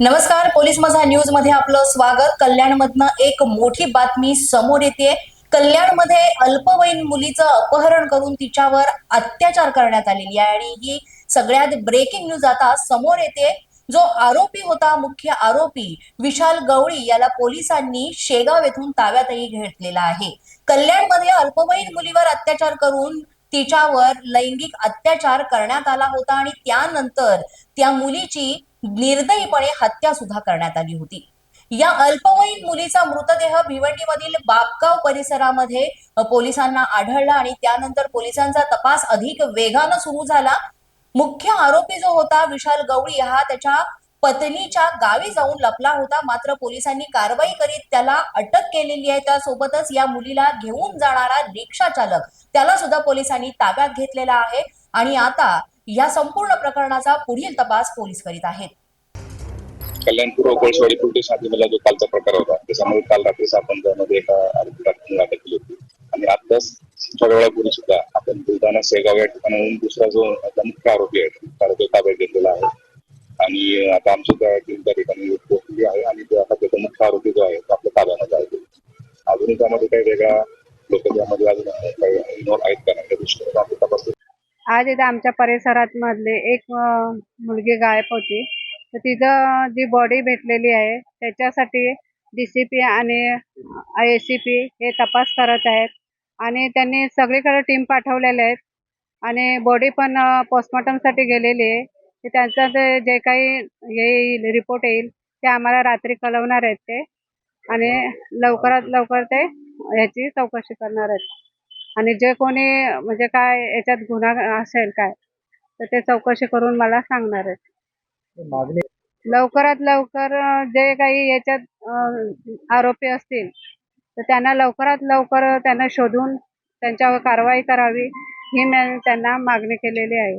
नमस्कार पोलीस माझा न्यूजमध्ये आपलं स्वागत. कल्याणमधनं एक मोठी बातमी समोर येते. कल्याणमध्ये अल्पवयीन मुलीचं अपहरण करून तिच्यावर अत्याचार करण्यात आलेली आहे आणि ही सगळ्यात ब्रेकिंग न्यूज आता समोर येते. जो आरोपी होता मुख्य आरोपी विशाल गवळी याला पोलिसांनी शेगाव येथून ताब्यातही घेतलेला आहे. कल्याणमध्ये अल्पवयीन मुलीवर अत्याचार करून तिच्यावर लैंगिक अत्याचार करण्यात आला होता आणि त्यानंतर त्या मुलीची निर्दयीपणे हत्या सुद्धा करण्यात आली होती. या अल्पवयीन मुलीचा मृतदेह भिवंडीमधील बापगाव परिसरामध्ये पोलिसांना आढळला आणि त्यानंतर पोलिसांचा तपास अधिक वेगानं सुरू झाला. मुख्य आरोपी जो होता विशाल गवळी हा त्याच्या पत्नीच्या गावी जाऊन लपला होता. मात्र पोलिसांनी कारवाई करीत त्याला अटक केलेली आहे. त्यासोबतच या मुलीला घेऊन जाणारा रिक्षा चालक त्याला सुद्धा पोलिसांनी ताब्यात घेतलेला आहे आणि आता या संपूर्ण प्रकरणाचा पुढील तपास पोलीस करीत आहेत. कल्याणपूर्व कोळशेवाडी पोलीस मला जो कालचा प्रकार होता त्याच्यामध्ये काल रात्री आपण त्यामध्ये एका आरोपीला अटक केली होती आणि आताच थोड्या वेळापूर्वी सुद्धा आपण बुलढाणा शेगाव या ठिकाणाहून दुसरा जो मुख्य आरोपी आहे त्याला तो ताब्यात घेतलेला आहे. आणि आता आमची त्या टीम त्या ठिकाणी पोहोचली आहे आणि तो आता त्याचा मुख्य आरोपी जो आहे तो आपल्या ताब्यामध्ये आहे अजूनही त्यामध्ये काही वेगळा लोक त्यामध्ये अजून काही इन्व्हॉल्व आहेत का नाही दृष्टीने आपण तपास आज इथं आमच्या परिसरात मधले एक मुलगी गायब होती. तर तिथं जी बॉडी भेटलेली आहे त्याच्यासाठी डी सी पी आणि आय एस सी पी हे तपास करत आहेत. आणि त्यांनी सगळीकडे टीम पाठवलेल्या आहेत. आणि बॉडी पण पोस्टमॉर्टमसाठी गेलेली आहे. ते त्यांचं ते जे काही येईल रिपोर्ट येईल ते आम्हाला रात्री कळवणार आहेत ते. आणि लवकरात लवकर ते ह्याची चौकशी करणार आहेत. आणि जे कोणी म्हणजे काय याच्यात गुन्हा असेल काय तर ते चौकशी करून मला सांगणार आहेत. लवकरात लवकर जे काही याच्यात आरोपी असतील तर त्यांना लवकरात लवकर त्यांना शोधून त्यांच्यावर कारवाई करावी ही मी त्यांना मागणी केलेली आहे.